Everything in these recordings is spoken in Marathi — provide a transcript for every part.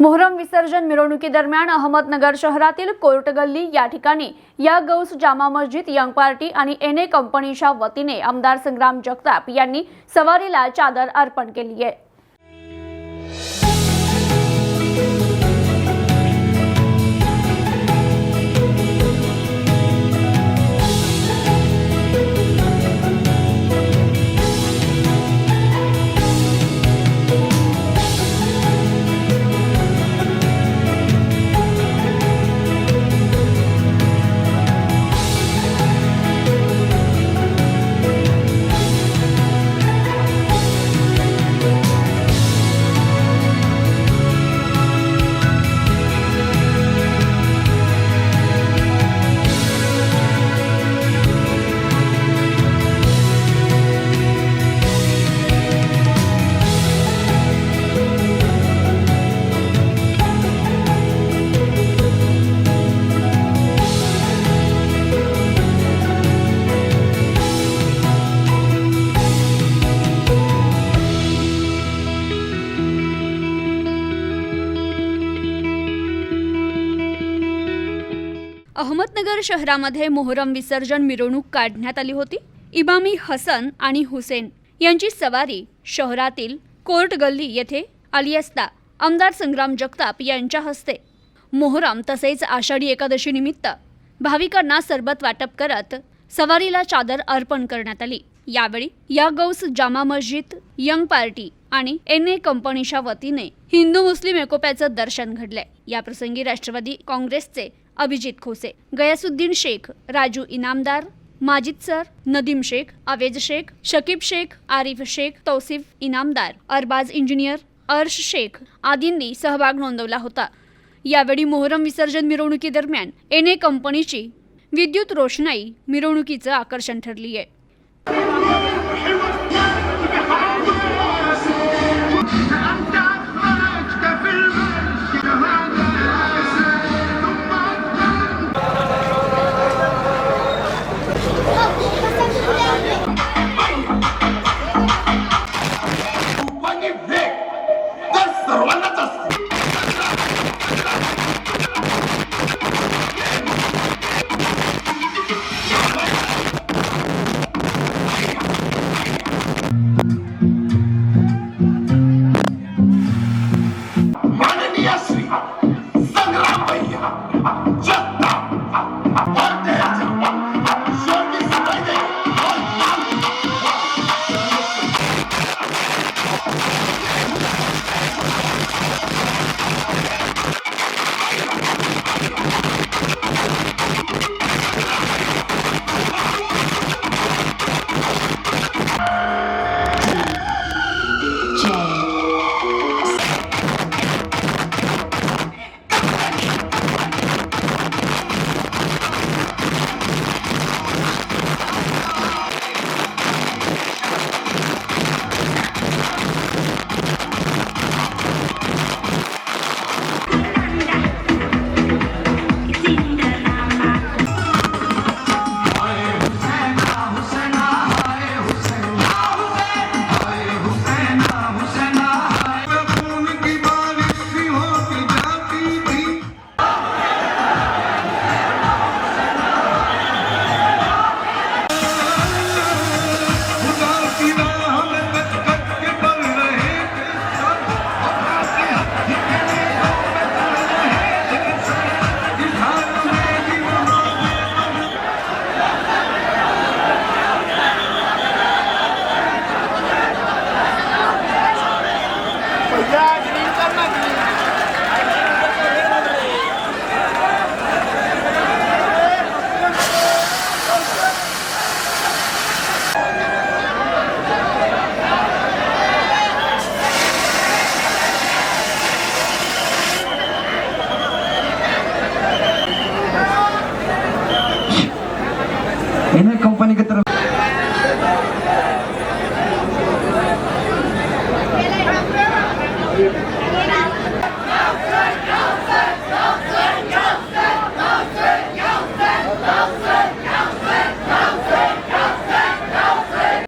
मोहरम विसर्जन मिरवणुकीदरम्यान अहमदनगर शहरातील कोर्ट गल्ली या ठिकाणी या गौस जामा मस्जिद यंग पार्टी आणि एन ए कंपनीच्या वतीने आमदार संग्राम जगताप यांनी सवारीला चादर अर्पण केली आहे. अहमदनगर शहरामध्ये मोहरम विसर्जन मिरवणूक काढण्यात आली होती. इमामी हसन आणि हुसेन यांची सवारी शहरातील कोर्ट गल्ली येथे आली असता आमदार संग्राम जगताप यांच्या हस्ते. मोहरम तसेच आषाढी एकादशीनिमित्त भाविकांना सरबत वाटप करत सवारीला चादर अर्पण करण्यात आली. यावेळी या गौस जामा मस्जिद यंग पार्टी आणि एन ए कंपनीच्या वतीने हिंदू मुस्लिम एकोप्याचं दर्शन घडले याप्रसंगी राष्ट्रवादी काँग्रेसचे अभिजित खोसे गयासुद्दीन शेख राजू इनामदार माजिद सर नदीम शेख आवेज शेख शकीब शेख आरिफ शेख तौसिफ इनामदार अरबाज इंजिनियर अर्श शेख आदींनी सहभाग नोंदवला होता. यावेळी मोहरम विसर्जन मिरवणुकीदरम्यान एन ए कंपनीची विद्युत रोषणाई मिरवणुकीचं आकर्षण ठरली आहे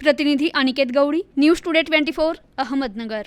प्रतिनिधी Aniket Gaudi news today twenty four Ahmednagar.